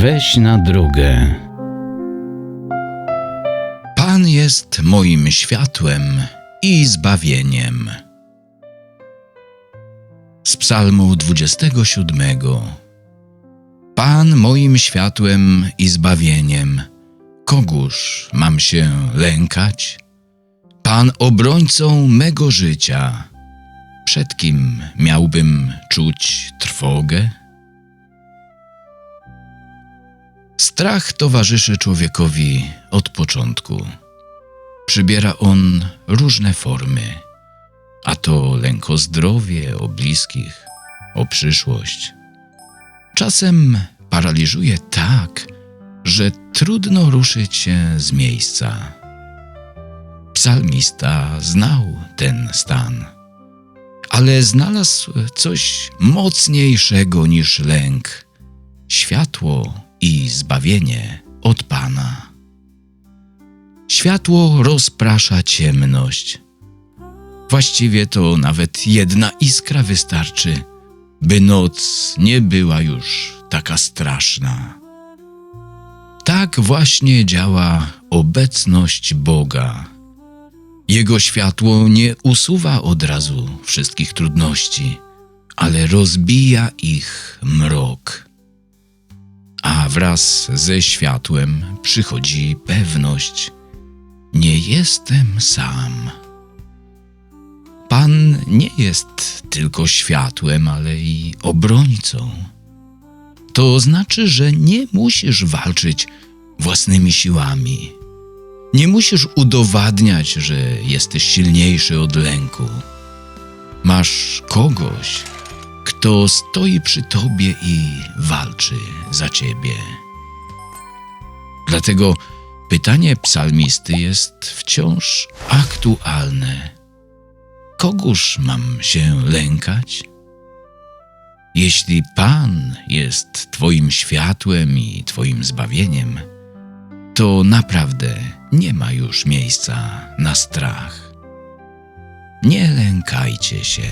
Weź na drogę. Pan jest moim światłem i zbawieniem. Z Psalmu 27. Pan moim światłem i zbawieniem, kogóż mam się lękać? Pan obrońcą mego życia, przed kim miałbym czuć trwogę? Strach towarzyszy człowiekowi od początku. Przybiera on różne formy, a to lęk o zdrowie, o bliskich, o przyszłość. Czasem paraliżuje tak, że trudno ruszyć się z miejsca. Psalmista znał ten stan, ale znalazł coś mocniejszego niż lęk światło i zbawienie od Pana. Światło rozprasza ciemność. Właściwie to nawet jedna iskra wystarczy, by noc nie była już taka straszna. Tak właśnie działa obecność Boga. Jego światło nie usuwa od razu wszystkich trudności, ale rozbija ich mrok wraz ze światłem przychodzi pewność: Nie jestem sam. Pan nie jest tylko światłem, ale i obrońcą. To znaczy, że nie musisz walczyć własnymi siłami. Nie musisz udowadniać, że jesteś silniejszy od lęku. Masz kogoś, kto stoi przy tobie i walczy za ciebie. Dlatego pytanie psalmisty jest wciąż aktualne. Kogóż mam się lękać? Jeśli Pan jest Twoim światłem i Twoim zbawieniem, to naprawdę nie ma już miejsca na strach. Nie lękajcie się.